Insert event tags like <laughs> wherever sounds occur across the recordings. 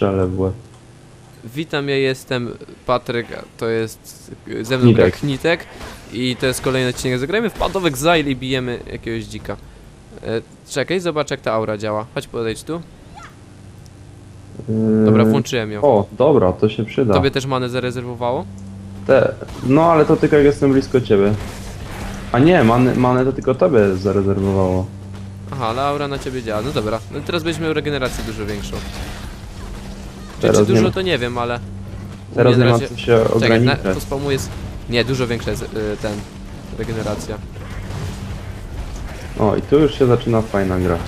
strzelę w łeb. Witam, ja jestem Patryk, a to jest ze mną gra Knitek. Knitek i to jest kolejny odcinek. Zagrajmy w of Exile i bijemy jakiegoś dzika. E, czekaj, zobacz jak ta aura działa. Chodź podejdź tu. Yy, Dobra, włączyłem ją. O, dobra, to się przyda. Tobie też manę zarezerwowało? Te... No ale to tylko jak jestem blisko ciebie. A nie, manę, manę to tylko tobie zarezerwowało. Aha, ale aura na ciebie działa. No dobra, no teraz będziesz miał regenerację dużo większą. Czy, Teraz czy nie dużo to nie wiem, ale... Teraz nie na ma razie- się Czekaj, na, ograniczać. to spamuje jest... Nie, dużo większa jest y, ten... Regeneracja. O, i tu już się zaczyna fajna gra.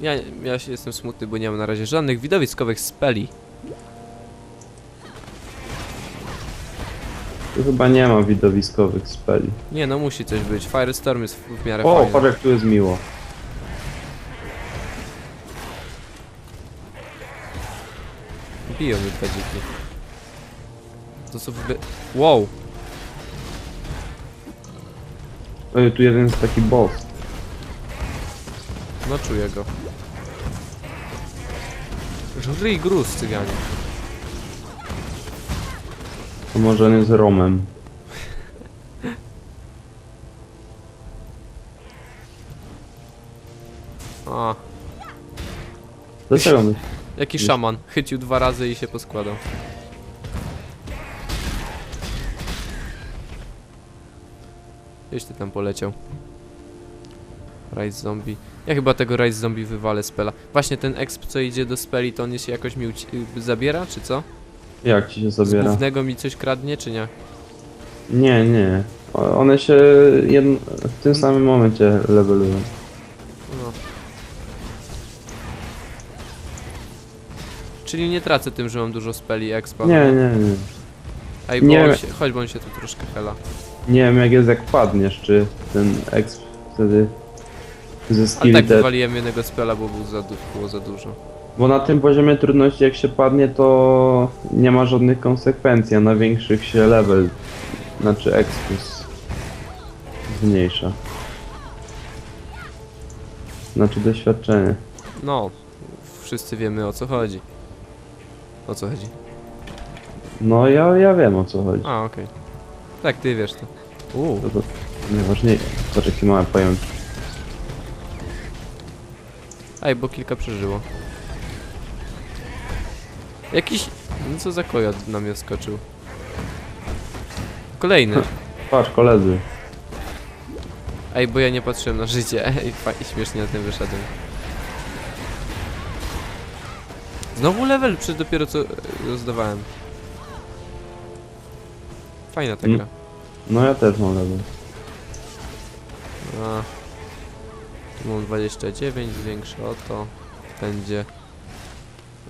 Ja, ja się jestem smutny, bo nie mam na razie żadnych widowiskowych speli. Tu chyba nie ma widowiskowych speli. Nie no, musi coś być. Firestorm jest w, w miarę O, fajny. patrz jak tu jest miło. Biją mnie dwa dziki. To są wyby... Wow! Oj, tu jeden jest taki boss. No czuję go. Żry i gruz, cyganie. To może on jest Romem. <laughs> A, Dlaczego my... jaki szaman. Chycił dwa razy i się poskładał. Gdzieś ty tam poleciał. Rise Zombie. Ja chyba tego Rise Zombie wywalę z pela. Właśnie ten exp, co idzie do speli, to on się jakoś mi y, zabiera, czy co? Jak ci się Z zabiera? głównego mi coś kradnie, czy nie? Nie, nie. One się w tym samym momencie levelują. No. Czyli nie tracę tym, że mam dużo speli expa. Nie, nie, nie. Ej, bo nie. on się, chodź, bo on się tu troszkę hela. Nie wiem jak jest jak padniesz, czy ten exp wtedy ze Ale skilli tak wywaliłem jednego spela, bo był za, było za dużo. Bo na tym poziomie trudności jak się padnie to nie ma żadnych konsekwencji, a na większych się level, znaczy expus zmniejsza. Znaczy doświadczenie. No, wszyscy wiemy o co chodzi. O co chodzi? No ja, ja wiem o co chodzi. A, okej. Tak, ty wiesz to. Uuu, To, to najważniejsze. Zobacz jakie małe pająki. ej, bo kilka przeżyło. Jakiś... No co za kojot na mnie skoczył. Kolejny. Patrz koledzy. Ej, bo ja nie patrzyłem na życie. <laughs> Ej, fajnie, śmiesznie na tym wyszedłem. Znowu level, przecież dopiero co e, rozdawałem. Fajna ta Mm. gra. No ja też mam level. A. Tu mam 29, zwiększę o to. Będzie...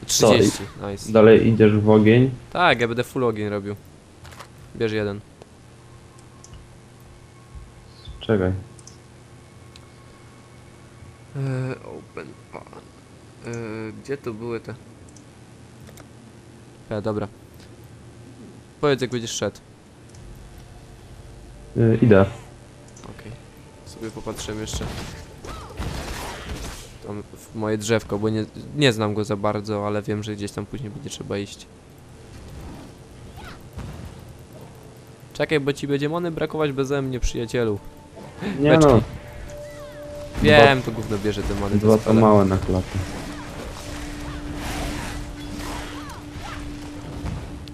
30, nice. Dalej idziesz w ogień. Tak, ja będę full ogień robił. Bierz jeden. Czekaj. Eee, open pan. Eee, gdzie to były te? E, dobra. Powiedz jak będziesz szedł. Y, idę. Okej. Sobie popatrzymy jeszcze. Tam w moje drzewko, bo nie, nie znam go za bardzo, ale wiem, że gdzieś tam później będzie trzeba iść. Czekaj, bo ci będzie mony brakować beze mnie, przyjacielu. Nie Beczki. no, Wiem, to gówno bierze te mony dwa to małe na klatę.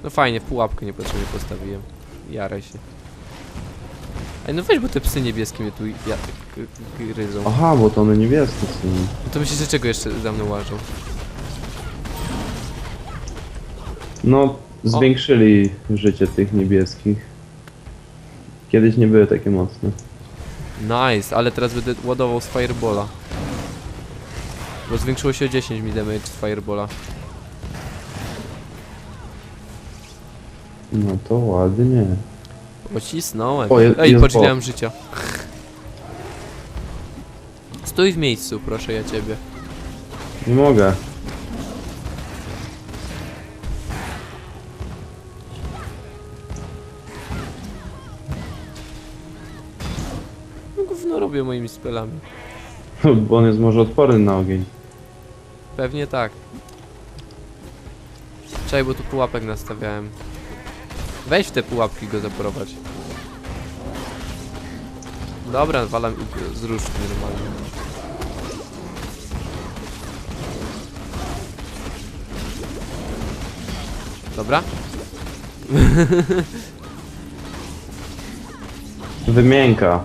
No fajnie, w pułapkę niepotrzebnie postawiłem. Jaraj się. Ej, no weź, bo te psy niebieskie mnie tu ja, gryzą. Aha, bo to one niebieskie są. No to myślisz, że czego jeszcze za mną łażą? No, zwiększyli życie tych niebieskich. Kiedyś nie były takie mocne. Nice, ale teraz będę ładował z Firebola. Bo zwiększyło się o 10 mi damage z Firebola. No to ładnie. Pocisnąłem. O, je- Ej, jest podzieliłem życia. Stój w miejscu, proszę ja ciebie. Nie mogę. No gówno robię moimi spelami. <laughs> Bo on jest może odporny na ogień. Pewnie tak. Czekaj, bo tu pułapek nastawiałem. Weź w te pułapki go zaprowadź. Dobra, walam i- z różdżki normalnie. Dobra? <laughs> Wymienka.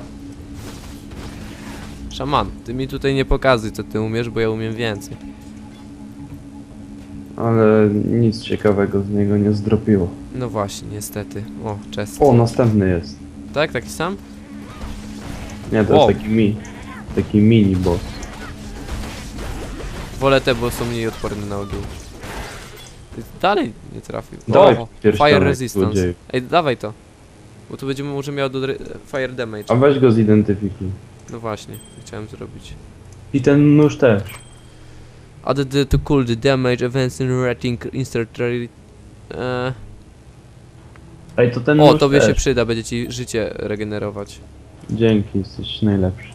Szaman, ty mi tutaj nie pokazuj co ty umiesz, bo ja umiem więcej. Ale nic ciekawego z niego nie zdropiło. No właśnie, niestety. O, czest. O, następny jest. Tak, taki sam? Nie, to Wow. jest taki mi. Taki mini boss. Wolę te, bo są mniej odporne na ogień. Dalej nie trafił. Dawaj O, pierścionek, Fire Resistance. złodzieju. Ej, dawaj to. Bo tu będziemy może miał do Fire Damage. A weź go zidentyfikuj. No właśnie, chciałem zrobić. I ten nóż też. Add the, to cool the damage events in rating insert trade. Eee. Ej, to ten O, nóż tobie też. się przyda, będzie ci życie regenerować. Dzięki, jesteś najlepszy.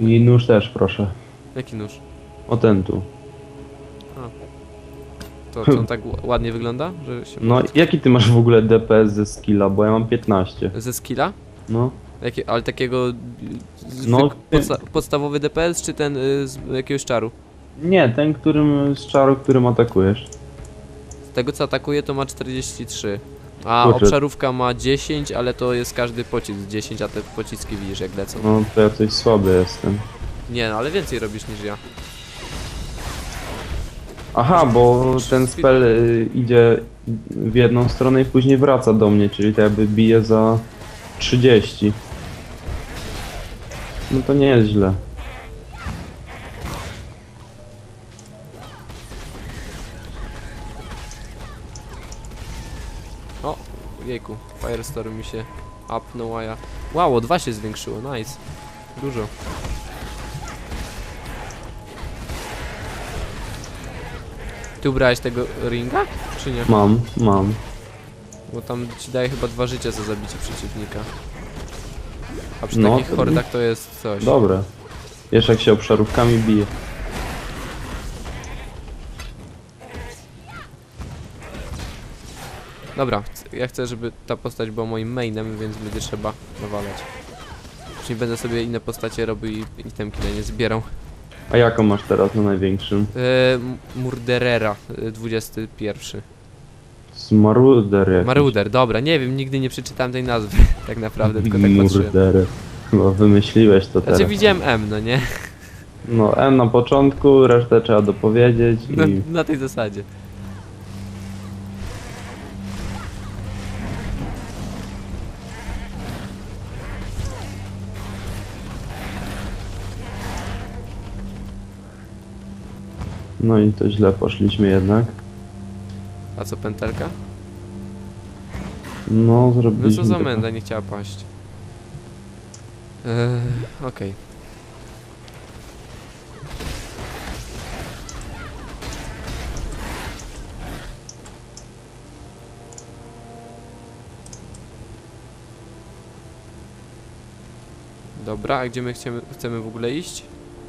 I nóż też, proszę. Jaki nóż? O ten tu. To, to on tak ł- ładnie wygląda, że się... No, jaki ty masz w ogóle DPS ze skilla? Bo ja mam 15. Ze skilla? No. Jakie, ale takiego... y, No, podsta podstawowy DPS, czy ten y, z jakiegoś czaru? Nie, ten, którym z czaru, którym atakujesz. Z tego co atakuje to ma 43. A Kurczę. obszarówka ma 10, ale to jest każdy pocisk 10, a te pociski widzisz jak lecą. No, to ja coś słaby jestem. Nie no, ale więcej robisz niż ja. Aha, bo ten spell y, idzie w jedną stronę i później wraca do mnie, czyli to jakby bije za 30. No to nie jest źle. O, jejku, Firestorm mi się upnął, a ja... Wow, o dwa się zwiększyło, nice. Dużo. Ty ubrałeś tego ringa? Czy nie? Mam, mam. Bo tam ci daje chyba dwa życia za zabicie przeciwnika. A przy No, takich to- hordach to jest coś. Dobre. Wiesz jak się obszarówkami bije. Dobra, ja chcę, żeby ta postać była moim mainem, więc będzie trzeba nawalać. Czyli będę sobie inne postacie robił i itemki na nie zbierał. A jaką masz teraz na największym? E, M- Murderera, e, 21. Smaruder jakiś. Maruder, dobra, nie wiem, nigdy nie przeczytałem tej nazwy, <laughs> tak naprawdę, tylko tak patrzyłem. Murderer. Chyba wymyśliłeś to teraz. Znaczy widziałem M, no nie? No M na początku, resztę trzeba dopowiedzieć Na, i... na tej zasadzie. No i to źle poszliśmy jednak. A co, pętelka? No, No zrobiliśmy... co za menda, nie chciała paść. Eee, okej. Dobra, a gdzie my chcemy, chcemy w ogóle iść?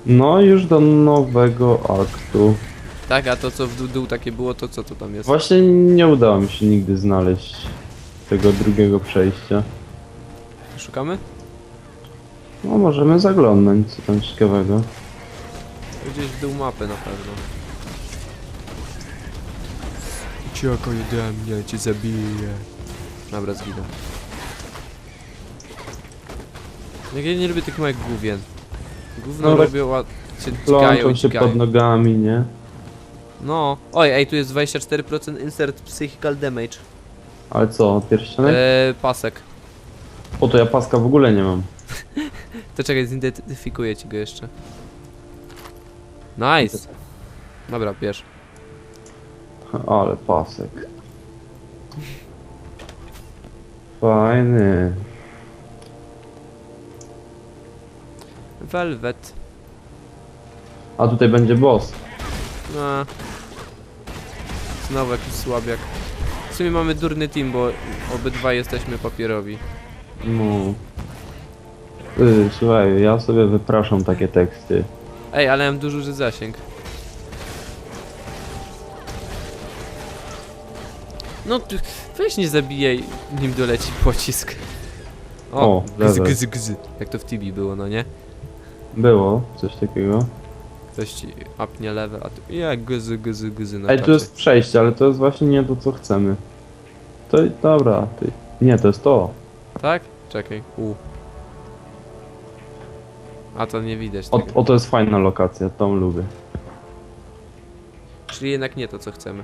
No, już do nowego aktu. Tak, a to co w dół, dół takie było, to co to tam jest? Właśnie nie udało mi się nigdy znaleźć tego drugiego przejścia. Szukamy? No, możemy zaglądnąć, co tam ciekawego. Gdzieś w dół mapy na pewno. Cioko ode mnie, cię zabiję. Dobra, zginę. Jak ja nie lubię tych małych główien. Gówno No tak robią, a się dźgają Plączą i się dźgają. pod nogami, nie? No. Oj, ej, tu jest 24% insert psychical damage. Ale co, pierścionek? Eee, pasek. O, to ja paska w ogóle nie mam. <laughs> To czekaj, zidentyfikuję ci go jeszcze. Nice. Dobra, bierz. <laughs> Ale pasek. Fajny. Velvet. A tutaj będzie boss. No. Znowu jakiś słabiak. W sumie mamy durny team, bo obydwa jesteśmy papierowi. No. y, słuchaj, ja sobie wypraszam takie teksty. Ej, ale mam duży zasięg. No, ty- weź nie zabijaj, nim doleci pocisk. O, O, gzy, level. gzy, gzy. Jak to w Tibi było, no nie? Było coś takiego. Ktoś ci apnie level, a tu jak gzy, gzy, gzy na Ej, tu jest przejście, ale to jest właśnie nie to, co chcemy. To, dobra, ty. Nie, to jest to. Tak? Czekaj, u. A to nie widać O, tego. o, to jest fajna lokacja, tą lubię. Czyli jednak nie to, co chcemy.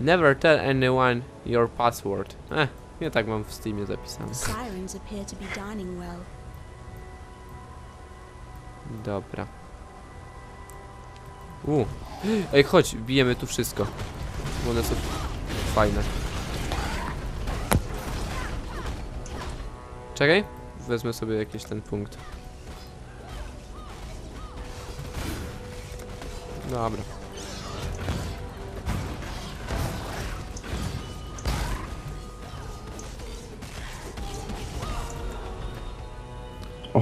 Never tell anyone your password. Eh, ja tak mam w Steamie zapisane. The sirens appear to be dining well. Dobra. U. Ej, chodź, bijemy tu wszystko. Bo one są fajne. Czekaj, wezmę sobie jakiś ten punkt. Dobra.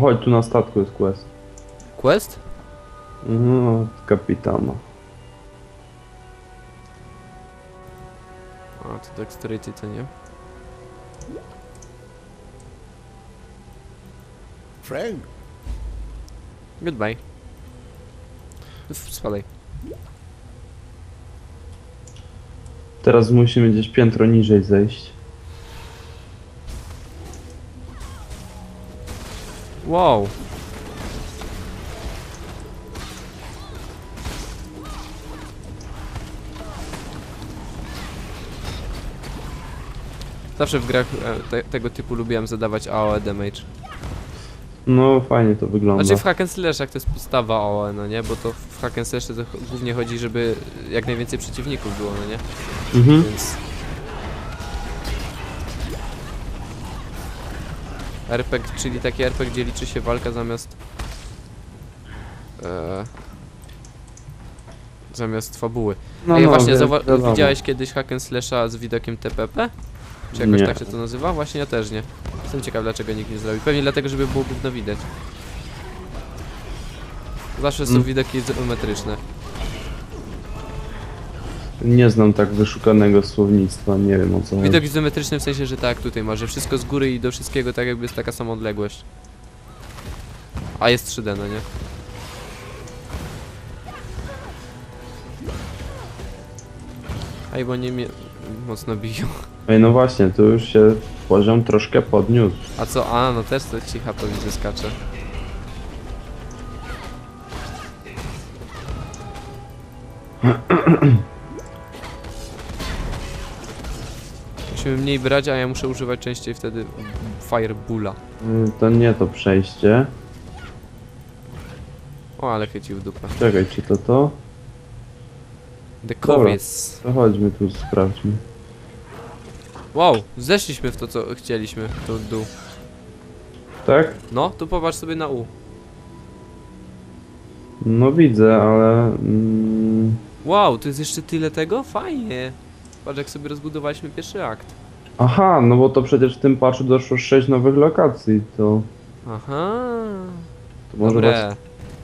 Chodź, tu na statku jest quest. Quest? No, kapitana. A, to dexterity to nie. Friend, Goodbye. Spadaj. Teraz musimy gdzieś piętro niżej zejść. Wow. Zawsze w grach e, te, tego typu lubiłem zadawać AOE damage. No, fajnie to wygląda. Znaczy w hack and slashach to jest podstawa AOE, no nie? Bo to w hack and slash to głównie chodzi, żeby jak najwięcej przeciwników było, no nie? Mhm. Więc... RPG, czyli taki RPG, gdzie liczy się walka zamiast... E, zamiast fabuły. No, Ej, no, właśnie, wi- zauwa- wiadomo. widziałeś kiedyś hack and slasha z widokiem TPP? Czy jakoś Nie. tak się to nazywa? Właśnie ja też nie. Jestem ciekaw, dlaczego nikt nie zrobił. Pewnie dlatego, żeby było gówno widać. Zawsze są Mm. widoki izometryczne. Nie znam tak wyszukanego słownictwa, nie wiem o co chodzi. Widok izometryczny w sensie, że tak tutaj masz, że wszystko z góry i do wszystkiego tak jakby jest taka sama odległość. A jest 3D, no nie? Ej, bo nie mnie mocno biją. Ej, no właśnie, tu już się poziom troszkę podniósł. A co? A, no też to cicha to widzę skacze. Musimy mniej brać, a ja muszę używać częściej wtedy Firebulla. Y, To nie to przejście. O, ale chycił w dupę. Czekaj, czy to to? The Dobra. Covis. To chodźmy tu, sprawdźmy. Wow, zeszliśmy w to, co chcieliśmy, to w dół. Tak? No, tu popatrz sobie na U. No widzę, ale... Mm, Wow, tu jest jeszcze tyle tego? Fajnie. Patrz, jak sobie rozbudowaliśmy pierwszy akt. aha, no bo to przecież w tym patchu doszło 6 nowych lokacji, to... Aha. To może, Dobre. właśnie,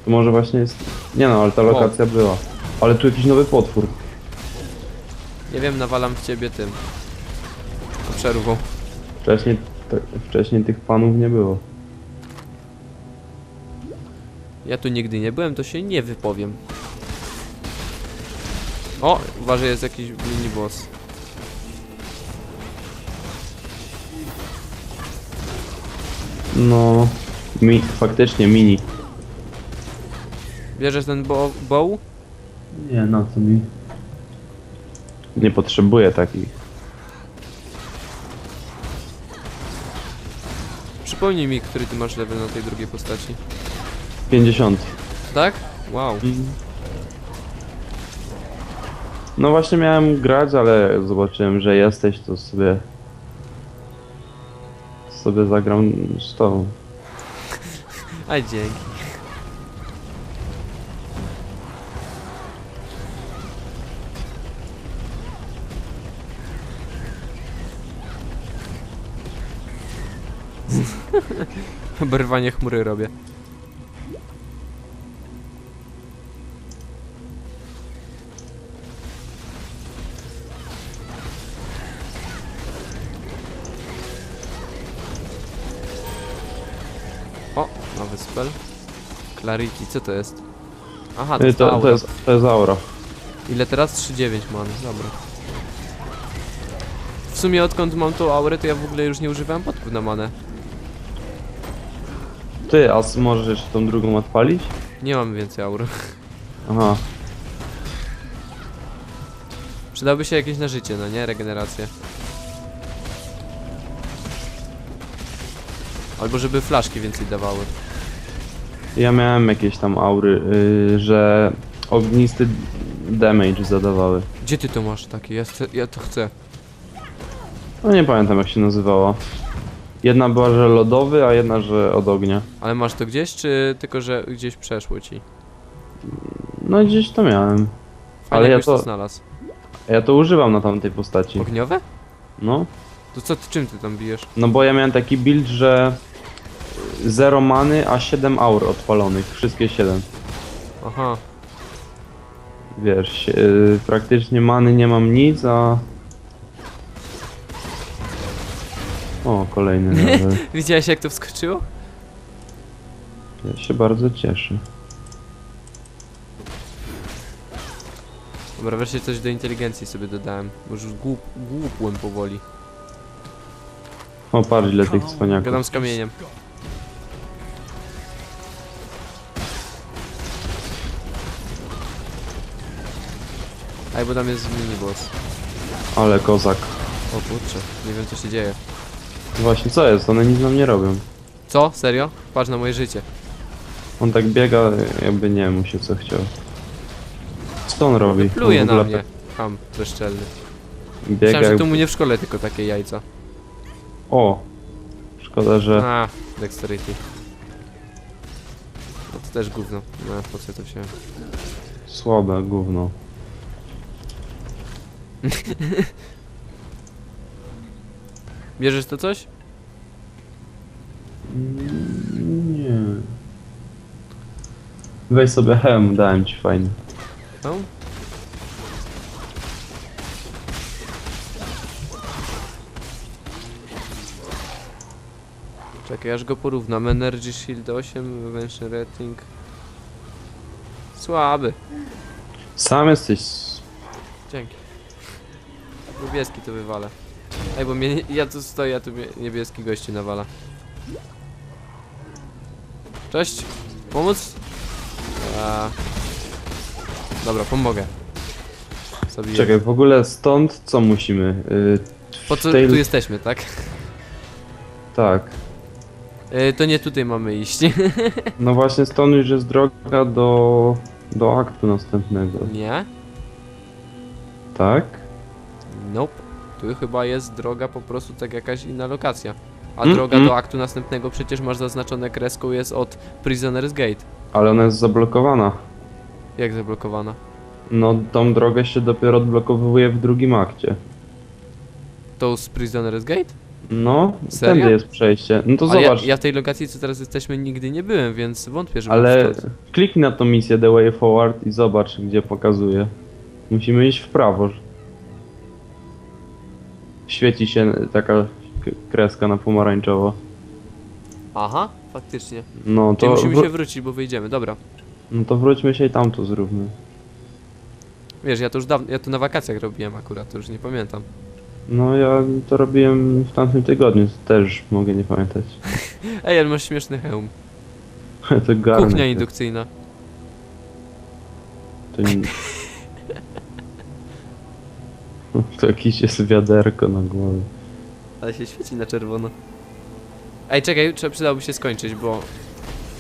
to może właśnie jest... Nie no, ale ta lokacja była. Ale tu jakiś nowy potwór. Nie wiem, nawalam w ciebie tym. Przerwą. Wcześniej, te, wcześniej tych panów nie było. Ja tu nigdy nie byłem, to się nie wypowiem. O, uważaj, jest jakiś mini boss. No... Mi, faktycznie mini. Bierzesz ten bo bow? Nie, na co mi? Nie potrzebuję takich. Przypomnij mi, który ty masz level na tej drugiej postaci. 50. Tak? Wow. No właśnie miałem grać, ale zobaczyłem, że jesteś, to sobie... sobie zagram z tobą. <laughs> A dzięki. Oberwanie chmury robię. O, nowy spell. Clarity, co to jest? Aha, to, Y, To, to, jest, to jest aura. Ile teraz? 3,9 mam, dobra. W sumie odkąd mam tą aurę, to ja w ogóle już nie używałem podków na manę. Ty, a s- możesz jeszcze tą drugą odpalić? Nie mam więcej aury. Aha. Przydałoby się jakieś na życie, no nie? Regenerację. Albo żeby flaszki więcej dawały. Ja miałem jakieś tam aury, y, że ognisty damage zadawały. Gdzie ty to masz takie? Ja, chcę, ja to chcę. No nie pamiętam jak się nazywała. Jedna była, że lodowy, a jedna, że od ognia. Ale masz to gdzieś, czy tylko, że gdzieś przeszło ci? No gdzieś to miałem. Fajnie, Ale ja jakbyś to to, znalazł. ja to używam na tamtej postaci. Ogniowe? No. To co, ty, czym ty tam bijesz? No bo ja miałem taki build, że 0 many, a 7 aur odpalonych. Wszystkie 7. Aha. Wiesz, sie- y, praktycznie many nie mam nic, a... O, kolejny <laughs> level. Widziałeś jak to wskoczyło? Ja się bardzo cieszę. Dobra, wreszcie coś do inteligencji sobie dodałem. Bo już głup, głupłem powoli. O, patrz ile tych cwaniaków. Gadam z kamieniem. Aj, bo tam jest mini boss. Ale kozak. O kurczę, nie wiem co się dzieje. Właśnie, co jest? One nic nam nie robią. Co? Serio? Patrz na moje życie. On tak biega, jakby nie mu się co chciał. Co on robi? Pluje On w na ogóle mnie. Ham, bezczelny. tak Biega Myślałem, że tu mu nie w szkole tylko takie jajca. O! Szkoda, że... A, dexterity. No to też gówno. No, po co to się... Słabe gówno. <laughs> Bierzesz to coś? Nie. Weź sobie hem, dałem ci fajnie. No? Czekaj, aż go porównam. Energy Shield 8, Prevention Rating. Słaby. Sam jesteś... Dzięki. Niebieski to wywalę. Ej, bo mnie, nie- ja tu stoję, a tu mnie niebieski gości nawala. Cześć. Pomóc? Dobra, pomogę. Zabiję. Czekaj, w ogóle stąd co musimy? Y, Po w co tej- tu jesteśmy, tak? Tak. E, to nie tutaj mamy iść. <laughs> No właśnie stąd już jest droga do... do aktu następnego. nie? Tak? Nope. Tu chyba jest droga po prostu tak jakaś inna lokacja. A Mm, droga mm. do aktu następnego przecież masz zaznaczone kreską jest od Prisoner's Gate. Ale ona jest zablokowana. Jak zablokowana? No tą drogę się dopiero odblokowuje w drugim akcie. To z Prisoner's Gate? No, Serio? tędy jest przejście. No to Ale ja, zobacz. ja w tej lokacji, co teraz jesteśmy, nigdy nie byłem, więc wątpię, że Ale kliknij na tą misję The Way Forward i zobacz, gdzie pokazuje. Musimy iść w prawo. Świeci się taka kreska na pomarańczowo. Aha, faktycznie. No To to, musimy się wrócić, bo wyjdziemy. Dobra. no to wróćmy się i tamto zróbmy. Wiesz, ja to już dawno, ja to na wakacjach robiłem akurat, to już nie pamiętam. No ja to robiłem w tamtym tygodniu, to też mogę nie pamiętać. <laughs> Ej, ale masz śmieszny hełm. <laughs> to garnek. Kuchnia indukcyjna. To, nie... <laughs> to jakieś jest wiaderko na głowie. Ale się świeci na czerwono. Ej, czekaj, trzeba, przydałoby się skończyć, bo...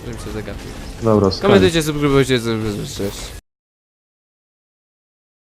Żebym się zagapił. Dobra, skończ. Komentujcie, subskrybujcie, cześć.